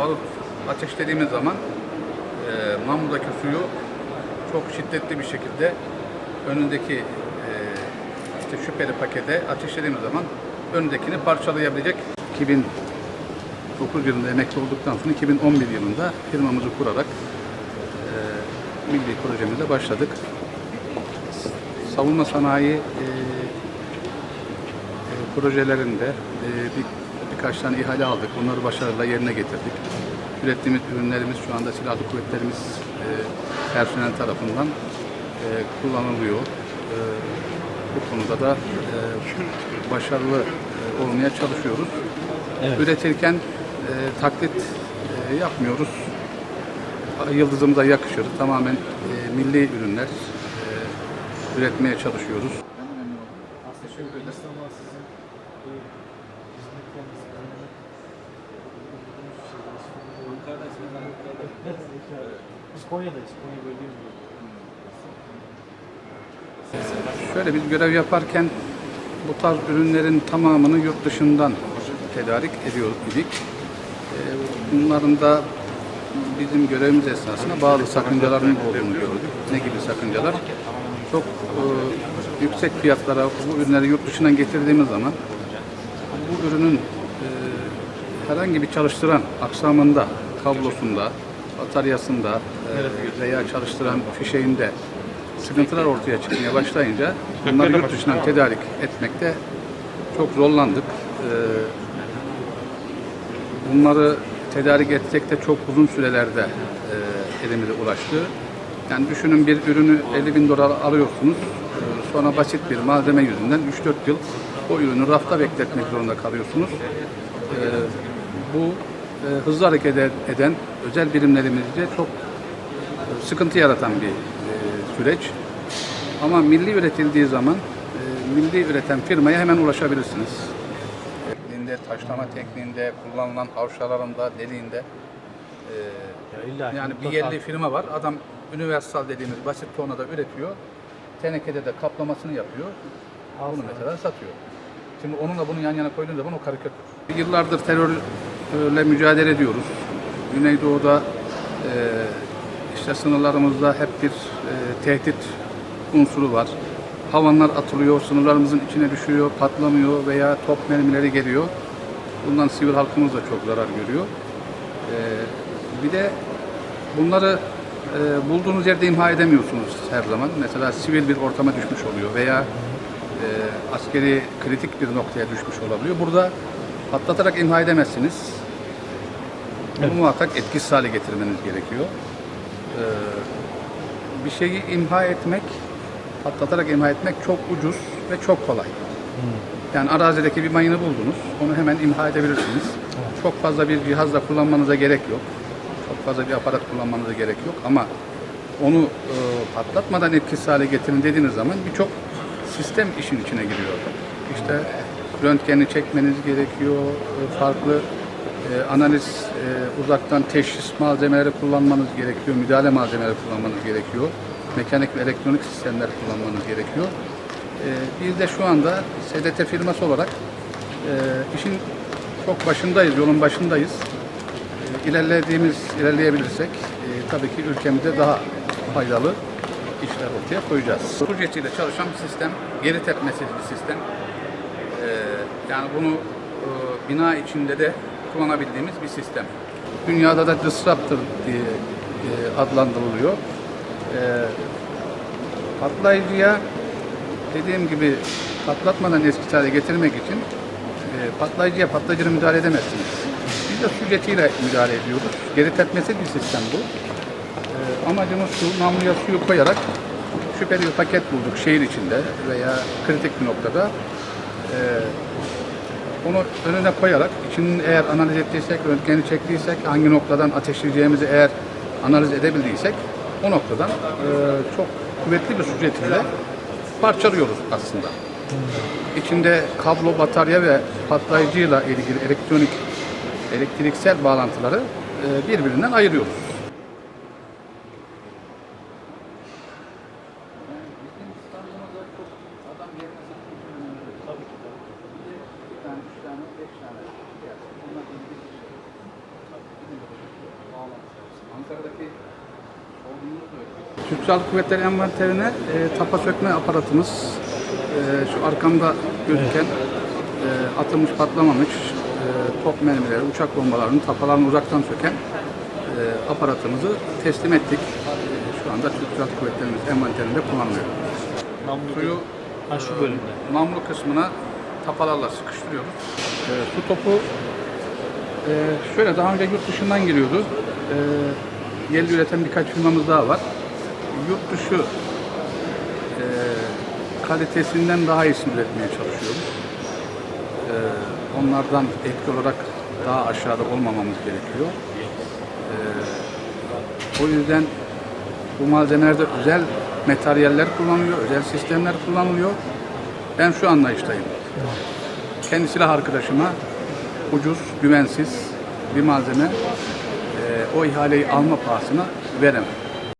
barut ateşlediğimiz zaman e, namludaki suyu çok şiddetli bir şekilde önündeki e, işte şüpheli pakete ateşlediğimiz zaman önündekini parçalayabilecek 2009 yılında emekli olduktan sonra 2011 yılında firmamızı kurarak e, milli projemize başladık. Savunma sanayi e, e, projelerinde e, bir, birkaç tane ihale aldık. Bunları başarıyla yerine getirdik. Ürettiğimiz ürünlerimiz şu anda silahlı kuvvetlerimiz e, personel tarafından e, kullanılıyor. E, bu konuda da e, başarılı e, olmaya çalışıyoruz. Evet. Üretirken e, taklit e, yapmıyoruz. Yıldızımıza yakışır. Tamamen e, milli ürünler e, üretmeye çalışıyoruz. Teşekkür ederiz. Ama sizin bu hizmetleriniz, Biz Konya'dayız. Konya bölgemiz. Şöyle biz görev yaparken bu tarz ürünlerin tamamını yurt dışından tedarik ediyor idik. Ee, Bunların da bizim görevimiz esnasında bazı sakıncaların olduğunu gördük. Ne gibi sakıncalar? Çok e, yüksek fiyatlara bu ürünleri yurt dışından getirdiğimiz zaman bu ürünün e, herhangi bir çalıştıran aksamında, kablosunda, bataryasında e, veya çalıştıran fişeğinde sıkıntılar ortaya çıkmaya başlayınca bunları yurt dışından tedarik etmekte çok zorlandık. E, bunları tedarik etsek de çok uzun sürelerde e, elimize ulaştı. Yani düşünün bir ürünü 50 bin dolar alıyorsunuz. e, Sonra basit bir malzeme yüzünden 3-4 yıl o ürünü rafta bekletmek zorunda kalıyorsunuz. E, bu hızlı hareket ede- eden özel birimlerimizde çok e, sıkıntı yaratan bir e, süreç. Ama milli üretildiği zaman e, milli üreten firmaya hemen ulaşabilirsiniz. Tekniğinde, taşlama tekniğinde, kullanılan havşalarında, deliğinde e, Ya yani bir yerli firma var. Adam universal dediğimiz basit tornada üretiyor. Tenekede de kaplamasını yapıyor. Bunu mesela satıyor. Şimdi onunla bunu yan yana koyduğun zaman o karikatür. Yıllardır terörle mücadele ediyoruz. Güneydoğu'da e, işte sınırlarımızda hep bir e, tehdit unsuru var. Havanlar atılıyor, sınırlarımızın içine düşüyor, patlamıyor veya top mermileri geliyor. Bundan sivil halkımız da çok zarar görüyor. E, bir de bunları e, bulduğunuz yerde imha edemiyorsunuz her zaman. Mesela sivil bir ortama düşmüş oluyor veya e, askeri kritik bir noktaya düşmüş olabiliyor. Burada patlatarak imha edemezsiniz. Bunu muhakkak etkisiz hale getirmeniz gerekiyor. E, bir şeyi imha etmek, patlatarak imha etmek çok ucuz ve çok kolay. Yani arazideki bir mayını buldunuz, onu hemen imha edebilirsiniz. Çok fazla bir cihazla kullanmanıza gerek yok. Çok fazla bir aparat kullanmanıza gerek yok ama onu e, patlatmadan etkisiz hale getirin dediğiniz zaman birçok sistem işin içine giriyor. İşte röntgeni çekmeniz gerekiyor, e, farklı e, analiz, e, uzaktan teşhis malzemeleri kullanmanız gerekiyor, müdahale malzemeleri kullanmanız gerekiyor, mekanik ve elektronik sistemler kullanmanız gerekiyor. E, biz de şu anda SDT firması olarak e, işin çok başındayız, yolun başındayız. E, ilerlediğimiz, ilerleyebilirsek e, tabii ki ülkemize daha faydalı işler ortaya koyacağız. Projesiyle çalışan bir sistem, geri tepmesi bir sistem. E, yani bunu e, bina içinde de kullanabildiğimiz bir sistem. Dünyada da disruptor diye e, adlandırılıyor. E, patlayıcıya dediğim gibi patlatmadan eski hale getirmek için e, patlayıcıya patlayıcına müdahale edemezsiniz. Biz de su jetiyle müdahale ediyoruz. Geri tepmesi bir sistem bu. Amacımız şu, namluya suyu koyarak şüpheli bir paket bulduk şehir içinde veya kritik bir noktada. Onu önüne koyarak, içinin eğer analiz ettiysek, röntgeni çektiysek, hangi noktadan ateşleyeceğimizi eğer analiz edebildiysek, o noktadan e, çok kuvvetli bir su jetiyle parçalıyoruz aslında. İçinde kablo, batarya ve patlayıcıyla ilgili elektronik, elektriksel bağlantıları e, birbirinden ayırıyoruz. Yukarıdaki Türk Silahlı Kuvvetleri envanterine e, tapa sökme aparatımız, e, şu arkamda gözüken e, atılmış patlamamış e, top mermileri, uçak bombalarının tapalarını uzaktan söken e, aparatımızı teslim ettik. E, şu anda Türk Silahlı Kuvvetlerimiz envanterinde kullanılıyor. Suyu ha şu bölümde. namlu kısmına tapalarla sıkıştırıyoruz. E, su topu e, şöyle daha önce yurt dışından giriyordu. E, yerli üreten birkaç firmamız daha var. Yurt dışı e, kalitesinden daha iyisini üretmeye çalışıyoruz. E, onlardan etki olarak daha aşağıda olmamamız gerekiyor. E, o yüzden bu malzemelerde özel materyaller kullanılıyor, özel sistemler kullanılıyor. Ben şu anlayıştayım. Kendi silah arkadaşıma ucuz, güvensiz bir malzeme o ihaleyi alma pahasına veremem.